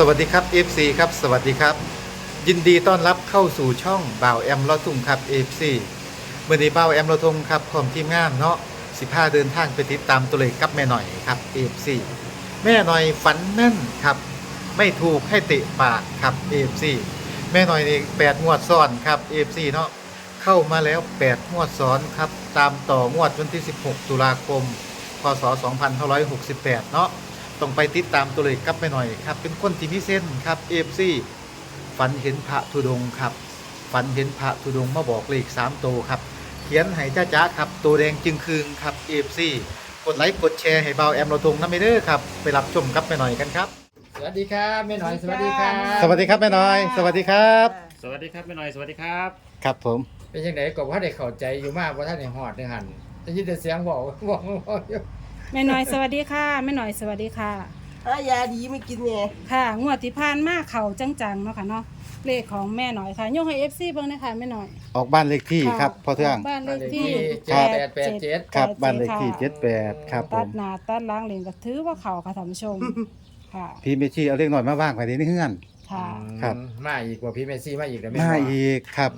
สวัสดีครับ FC ครับ สวัสดีครับ ยินดีต้อนรับเข้าสู่ช่องบ่าวแอมลอทุ่งครับ FC เมื่อนี้บ่าวแอมลอทุ่งครับพร้อมทีมงานเนาะ15 เดินทางไปติดตามตัวเลขกับแม่หน่อยครับ FC แม่หน่อยฝันแม่นครับ ไม่ถูกให้ตะปากครับ FC แม่หน่อยนี่8งวดซ้อนครับ FC เนาะเข้ามาแล้ว8งวดซ้อนครับตามต่องวดวันที่ 16 ตุลาคม พศ 2568 เนาะ ต้องไปติดตามตัวเลขกับไปหน่อยครับ เป็นคนที่มีเส้นครับเอฟซีฝันเห็นพระธุดงค์ครับ ฝันเห็นพระธุดงค์มาบอกเลขสามตัวครับ เขียนให้จ้าจ้าครับ ตัวแดงจึงคืงครับเอฟซีกดไลค์กดแชร์ให้เบาแอมเราทงน้ำไม่เด้อครับ ไปรับชมกับไปหน่อยกันครับ สวัสดีครับแม่หน่อยสวัสดีครับ สวัสดีครับแม่น้อย สวัสดีครับ สวัสดีครับแม่หน่อยสวัสดีครับ ครับผม เป็นยังไงก็ว่าได้เข้าใจอยู่มากว่าท่านในหอดในหันได้ยินแต่เสียงบอกบอกบอกอยู่ แม่หน่อยสวัสดีค่ะแม่หน่อยสวัสดีค่ะ ถ้ายาดีไม่กินไงค่ะ งวดที่ผ่านมาเขาจังๆเนาะค่ะเนาะเลขของแม่หน่อยค่ะยกให้เอฟซีเบิ่งนะคะแม่หน่อยออกบ้านเลขที่ครับพอเทื่องบ้านเลขที่เจ็ดแปดแปดเจ็ดครับ87บ้านเลขที่เจ็ดแปดครับผตัดมหน้าตัดหล้างเลนก็ถือว่าเขาค่ะท่านผู้ชมค่ะพี่เมชีเอาเลขหน่อยมาว่างไว้ในเฮือน ค่ะ ครับมาอีกกว่าพี่เมซี่มาอีกแล้วมาอีกครับ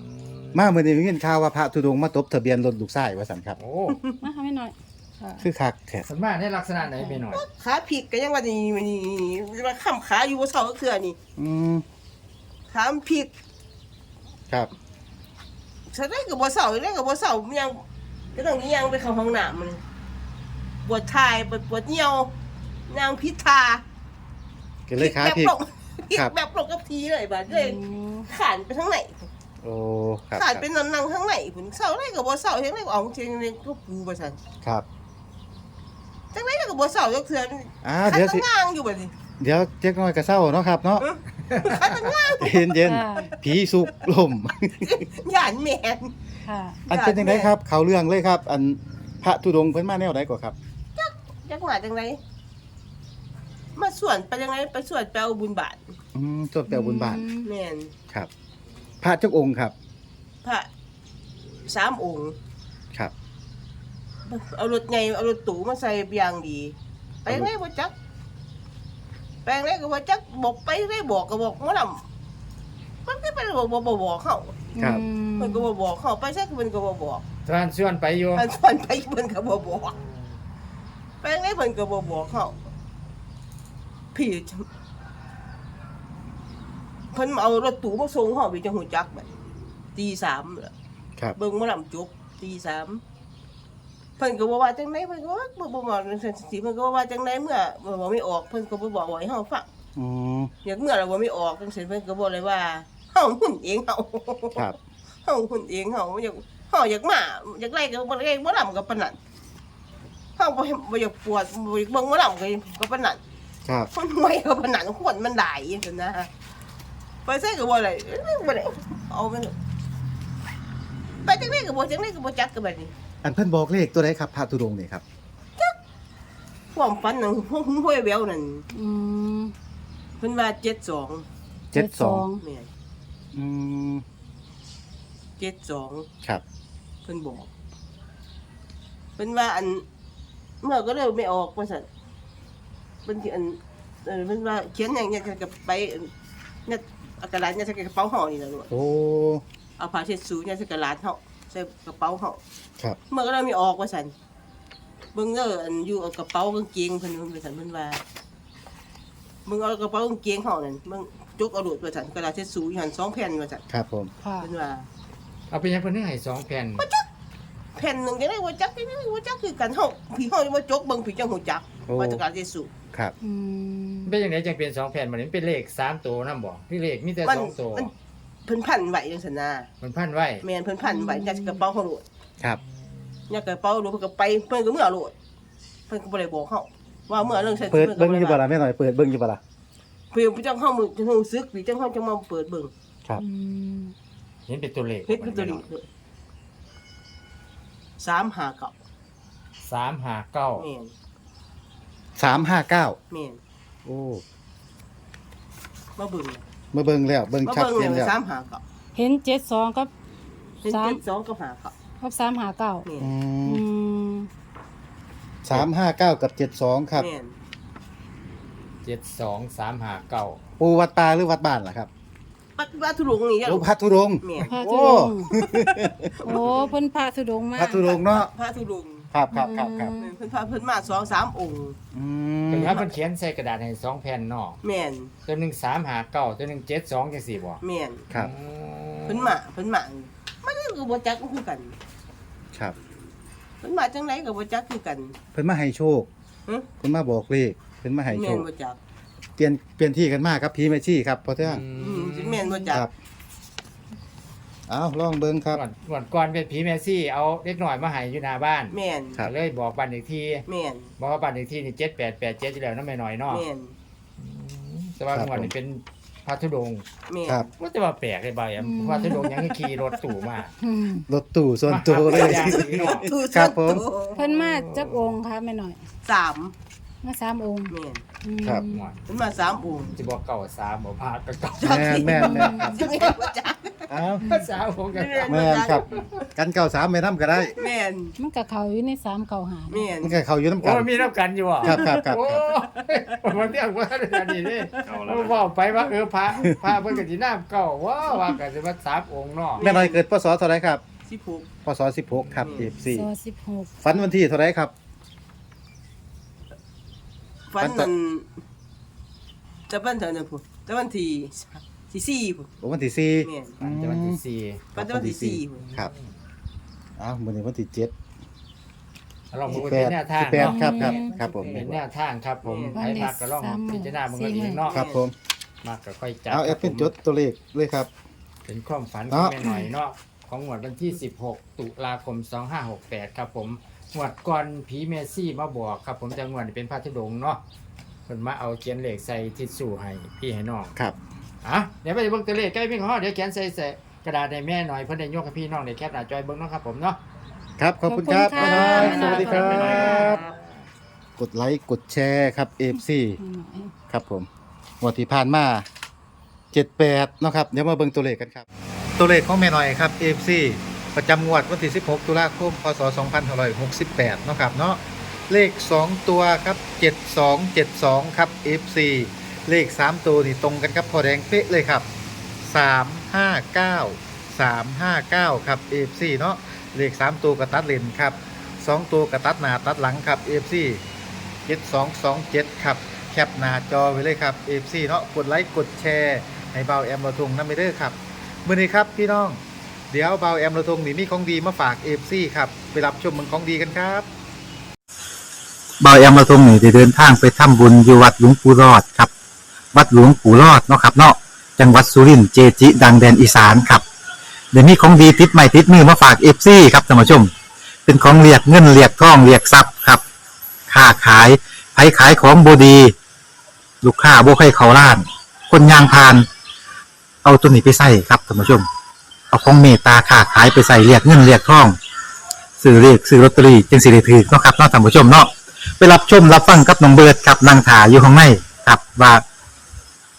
มาเมื่อนี้มีเงินข่าวว่าพระธุดงค์มาตบทะเบียนรถลูกชายว่าสันครับ โอ้มาค่ะแม่หน่อย ค่ะคือคักแท้สมมาในลักษณะไหนแม่หน่อย ขาผิดก็ยังว่านี่นี่นี่มาค้ำขาอยู่บนเสาเขื่อนี่อืมขามันผิดครับ ฉันได้กับบนเสาได้กับบนเสายังก็ต้องยังไปเข้าห้องน้ำมันปวดทายปวดปวดเหี่ยวนางพิธาก็เลยขาแบบผิดปกผิดครับ แบบปกกับทีเลยบัดเลยอืมขานไปทั้งไหน โอ้ครับขานเป็นนังนังทั้งไหนผุนเสาได้กับบนเสาทั้งไหนเอาจริงเลยก็ปูไปสันครับทั้งไหนกั บบนเสาก็เขื่อนอ่าขาเดี๋ยวสิตั้งงางอยู่บัดนี้เดี๋ยวเจ๊กน้อยกระเศร้าเนาะครับเนาะขาตั้งงางเย็นเย็นค่ะผีสุกลมหยานแมนค่ะอันเป็นยังไงครับ เขาเรื่องเลยครับ อันพระธุดงค์เพิ่นมาแนวไหนก่อนครับ จักหมาจังไรมาส่วนไปยังไงไปส่วนไปเอาบุญบาทอืมจดแปลบุญบาทแม่นครับ พระเจ้าองค์ครับ พระสามองค์ครับ เอารถไงเอารถตู่มาใส่เบียางดี ไปยังไงบ่จักไปยังไงก็บ่จักบอกไปยังไงบอกก็บอกหมอลำมันก็ไปบอกบ่บ่บอกเขาครับอืมเพิ่นก็บ่บอกเขาไปใช่เพิ่นก็บ่บอกทรานชวนไปอยู่มันส่วนไปเพิ่นก็บ่บอกไปยังไงเพิ่นก็บ่บอกเขาพี่เพิ่นมาเอารถตู่มาส่งเฮาไปจังหูจักบัดตีสามแล้วครับ เบิ่งหมาลำจบตีสาม เพิ่นก็บ่ว่าจังไดเพิ่นก็ว่บ่บ่บอกจังซั่นสิเพิ่นก็บ่ว่าจังไดเมื่อบ่บ่ไม่ออกเพิ่นก็บ่บอกไว้เฮาฟังอืมอยากเมื่อเราบ่ไม่ออกจังซี่เพิ่นก็บ่เลยว่าเฮาหุ่นเองเฮาครับเฮาหุ่นเองเฮาอยากเฮาอยากมาอยากไล่ก็บ่ไล่บ่ลำก็ปานนั้นเฮาบ่บ่อยากปวดบ่อยากเบิ่งบ่ลำก็ก็ปานนั้นครับคนห่วยก็ปานนั้นคนมันหลายจังนะไปใส่ก็บ่ได้บ่ได้เอาไปไปจังไดก็บ่จังไดก็บ่จักก็แบบนี้ อันเพิ่นบอกเลขตัวไหนครับพระธุดงค์นี่ครับความฝันนั่นห้วยแววนั่นอืมเพิ่นว่าเจ็ดสองเจ็ดสองแม่นอืมเจ็ดสองครับเพิ่นบอกเพิ่นว่าอันเมื่อก็เลยไม่ออกว่าซั่นเพิ่นที่อันเออเพิ่นว่าเขียนอย่างเงี้ยกับไปเนี่ยเอากระดาษเนี่ยใส่กระเป๋าห่อนี่แหละลูกโอ้เอาผ้าเช็ดสูเนี่ยใส่กระดาษห่อ ใส่กระเป๋าห่อครับ เมื่อก็เลยไม่ออกว่าซั่นเบิ่งเด้ออันอยู่เอากระเป๋ากางเกงเพิ่นว่าซั่นเพิ่นว่ามึงเอากระเป๋ากางเกงห่อนั่นมึงจกเอาโดดว่าซั่นกระดาษเช็ดสูอยู่หั่นสองแผ่นว่าซั่นครับผม ค่ะ เพิ่นว่า เอาไปยังเพิ่นให้สองแผ่น แผ่นหนึ่งจะได้ว่าจักจะได้ว่าจักคือกันเฮาผีเฮาจะมาจกเบิ่งผีจังหูจักโอ้ ว่าจักการเยซูครับ อืมเป็นยังไงจังเป็นสองแผ่นมันเป็นเลขสามตัวนำบ่ที่เลขมีแต่มันสองตัว มัน เพิ่นพันไว้จังซั่นน่ะมันพันไว้ แม่นเพิ่นพันไว้จักกระเป๋าเฮาโลดครับเนี่ยกระเป๋าโลดเพิ่นก็ไปเพิ่นก็เมื่อโลดเพิ่นก็บ่ได้บอกเฮาว่าเมื่อเรื่องใส่เปิดเบิ่งอยู่บ่ล่ะแม่หน่อยเปิดเบิ่งอยู่บ่ล่ะเพิ่นพี่จังเฮามือจังรู้สึกพี่จังเฮาจังมาเปิดเบิ่งครับ อืมเห็นเป็นตัวเลขเฮ็ดเป็นตัวนี้เลย3 5 9สามห้าเก้าแม่นสามห้าเก้าแม่นโอ้มาเบิ่ง มาเบิ่งแล้วเบิ่งมาชัดเบิ่งเจนเลแล้ยว3 5 9เห็นเจ็ดสองกับเป็นสาม7 2กับ5 9กับสามหาเก้าแม่นอือืมมสามห้าเก้ากับเจ็ดสองครับ แม่นเจ็ดสองสามหาเก้าปูวัดป่าหรือวัดบ้านล่ะครับปัดว่าทุลุงนี่หลวงพระธุดงค์แม่พระโอ้ธุดงค์โอ้เพิ่นพระธุดงค์มาพระธุดงค์เนาะพระทุลุง ครับครับครับครับอืมเพิ่นพาเพิ่นมาสองสามองค์อืเป็นมว่าเพิ่นเขียนใส่กระดาษให้สองแผ่นเนาะแม่นตัวหนึ่งสามหาเก้าตัวหนึ่งเจ็ดสองจังสี่บ่แม่นครับอืเพิ่นมาเพิ่นมามันก็บ่จักคือกันครับ เพิ่นมาจังไดก็บ่จักคือกัน เพิ่นมาให้โชคหึ เพิ่นมาบอกเลขเพิ่นมาให้โชแม่นคบ่จักเปลี่ยนเปลี่ยนที่กันมากครับผีแม่ชีครับพอเทื่องอืมสิแม่นบ่จักครับ เอาลองเบิ่งครับก่อนก่อนก่อนเป็นผีแมซี่เอาเล็กหน่อยมาให้อยู่หน้าบ้านแม่นครับ ก็เลยบอกบ้านอีกทีแม่นบอกว่าบ้านอีกทีนี่เจ็ดแปดแปดเจ็ดอยู่แล้วน้ำไม่น้อยเนาะแม่นแต่ว่างวดนี้เป็นพระธุดงค์แม่นครับว่าจะมาแปลกเลยบ่ายอะพระธุดงค์ยังขี่รถตู่มาอืมรถตู้ส่วนตัวเลยมาหาอย่างนี้เนาะตู้ครับผมส่วนตัวเพิ่นมาจักองค์ค่ะแม่หน่อย สามมาสามองค์แม่นอืมครับ หมดเพิ่นมาสามองค์จะบอกเก่าสามบอกพาก็เก่าแม่นแม่นแม่นสิแม่นบ่จักเอาสามผมกันแม่นครับ กันเก่าสามไม่นำก็ได้แม่นมันก็เข้าอยู่ในสามเก่าหาแม่นมันก็เข้าอยู่น้ำกัโอ้นมีน้ำกันอยู่อะครับครับครับ โอ้ยมันเรียกว่าอันนี้นี่เอาแล้วเราบอกไปว่าเออพระพระเพิ่นก็สิน้ำเก่าว้าว่าก็สิว่าสามองค์เนาะแม่น้อยเกิดพศเท่าไหรครับ16พศ16ครับอืม14ซอสิบหกฝันวันที่เท่าไหรครับ ฝันนั้นจะวันเท่านั้นพุ่นจะวันที่ ที่สี่พุ่นโอ้วันที่สี่แม่นอันจะวันที่สี่ฝันจะวันที่สี่พุ่นครับอ้าวมื้อนี้วันที่เจ็ดลองสิดูบแปเป็นดแนวทางสิบแปดเนาะครับครับครับผมเป็นแนวทางครับ ผมให้พักก็ลองพิจารณามันก็ดีเนาะครับผม มากก็ค่อยจัดเอาแอปเป็นจดตัวเลขเลยครับ เป็นความฝันขอเนาะงแม่หน่อยเนาะของงวดวันที่ 16 ตุลาคม 2568 ครับผมงวดก่อนผีเมซี่มาบอกครับ ผมจะงวดนี้เป็นพระธุดงค์เนาะเพิ่นมาเอาเขียนเลขใส่ทิชชู่ให้พี่ให้น้อง ครับ อะเดี๋ยวไปเบิ่งตัวเลขใกล้พี่ขอเดี๋ยวเขียนใส่ใส่กระดาษให้แม่หน่อยเพิ่นได้ยกให้พี่น้องได้แคปหน้าจอยเบิ่งเนาะครับผมเนาะ ครับ ขอบคุณครับขอบแม่คุณน้อยค่ะสวัสดีครัแม่น้อยครับบกดไลค์กดแชร์ครับ FC แม่หน่อยครับผมงวดที่ผ่านมา78เนาะครับ เดี๋ยวมาเบิ่งตัวเลขกันครับ ตัวเลขของแม่น้อยครับ FC ประจำงวดวันที่ 16 ตุลาคม พศ 2568เนาะครับเนาะ เลข 2 ตัวครับ 7272 ครับ FC เลข 3 ตัวนี่ตรงกันครับพอแดงเป๊ะเลยครับ 359 359 ครับ FC เนาะเลข 3 ตัวกระตัดเลนครับ 2 ตัวกระตัดหน้าตัดหลังครับ FC 7227 ครับ แคปหน้าจอไว้เลยครับ FC เนาะกดไลค์กดแชร์ให้เบาแอมเราทงน้ำไปเด้อครับมื้อนี้ครับพี่น้องเดี๋ยวเบาแอมเราทงนี่มีของดีมาฝาก FC ครับไปรับชมมันของดีกันครับเบาแอมเราทงนี่ได้เดินทางไปทำบุญอยู่วัดหลวงปู่รอดครับ วัดหลวงปู่รอดเนาะครับเนาะจังหวัดสุรินทร์เจจิ ดังแดนอีสานครับเดี๋ยวนี้ของดีติดใหม่ติดมือมาฝาก FC ครับท่านผู้ชม เป็นของเรียกเงินเรียกทองเรียกทรัพย์ครับค้าขายไผขายของบดี ลูกค้าบ่ให้เขาล้าน คนยางพาน เอาตัวนี้ไปใส่ครับท่านผู้ชม เอาของเมตตาค้าขายไปใส่เรียกเงินเรียกทองซื้อเรียกซื้อลอตเตอรี่จึงสิได้ถือเนาะครับเนาะท่านผู้ชมเนาะไปรับชมรับฟังกับน้องเบิร์ดครับนางถาอยู่ข้างในครับว่า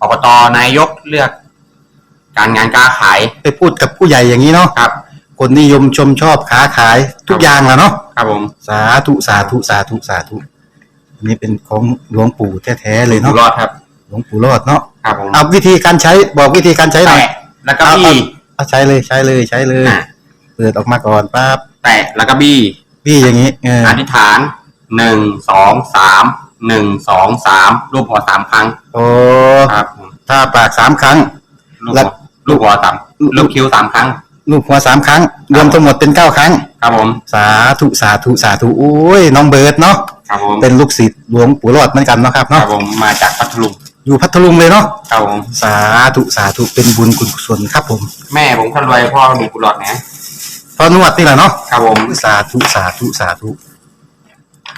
อบตนายกเลือก การงานการขายไปพูดกับผู้ใหญ่อย่างนี้เนาะครับ คนนิยมชมชอบค้าขายทุกอย่างแหล้วเนาะครับผมสาธุสาธุสาธุสาธุอันนี้เป็นของหลวงปู่แท้ๆเลยอยู่เนาะรอดครับ หลวงปู่รอดเนาะครับผมเอาวิธีการใช้บอกวิธีการใช้หน่อยแตะแล้วก็บี้ เอาใช้เลยใช้เลยใช้เลยอะ เปิดออกมาก่อนปั๊บแตะแล้วก็บี้ พี่อย่างนี้เอออธิษฐานหนึ่งสองสาม หนึ่งสองสามรูปหัวสามครั้งโอ้ครับผมถ้าปากสามครั้งลูกแล้หัววลูกหัวสามลูกคิ้วสามครั้ง ลูกหัวสามครั้ง รวมทั้งหมดเป็นเก้าครั้ง ครับผมสาธุสาธุสาธุโอ้ยน้องเบิร์ดเนาะครับผมเป็นลูกศิษย์หลวงปู่รอดเหมือนกันเนาะครับครัเนาะบผมมาจากพัทลุงอยู่พัทลุงเลยเนาะครับผมสาธุสาธุเป็นบุญกุศลครับผมแม่ผมคนรวยพ่อมีกุหลาบนะพอนวดนี่แหละเนาะครับผม สาธุสาธุสาธุ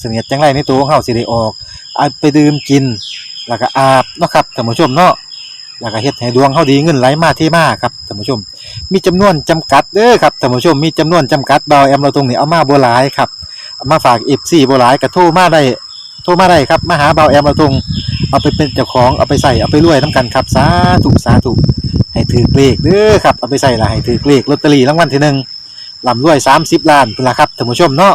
เสนียดจังไรในตัวของเฮาสิได้ออกเอาไปดื่มกิน แล้วก็อาบเนาะครับท่านผู้ชมเนาะแล้วก็เฮ็ดให้ดวงเฮาดีเงินไหลมาเทมาครับท่านผู้ชม มีจำนวนจำกัดเด้อครับท่านผู้ชมมีจำนวนจำกัดเบาแอมเราตรงนี้เอามาบ่หลายครับเอามาฝาก FC บ่หลายก็โทรมาได้โทรมาได้ครับมาหาเบาแอมเราตรงเอาไปเป็นเจ้าของเอาไปใส่เอาไปรวยนํกันครับสาธุสาธุให้ถือเลขเด้อครับเอาไปใส่ละให้ถือเลขลอตเตอรี่รางวัลที่หนึ่งลำรวยสามสิบล้านเป็นละครับท่านผู้ชมเนาะ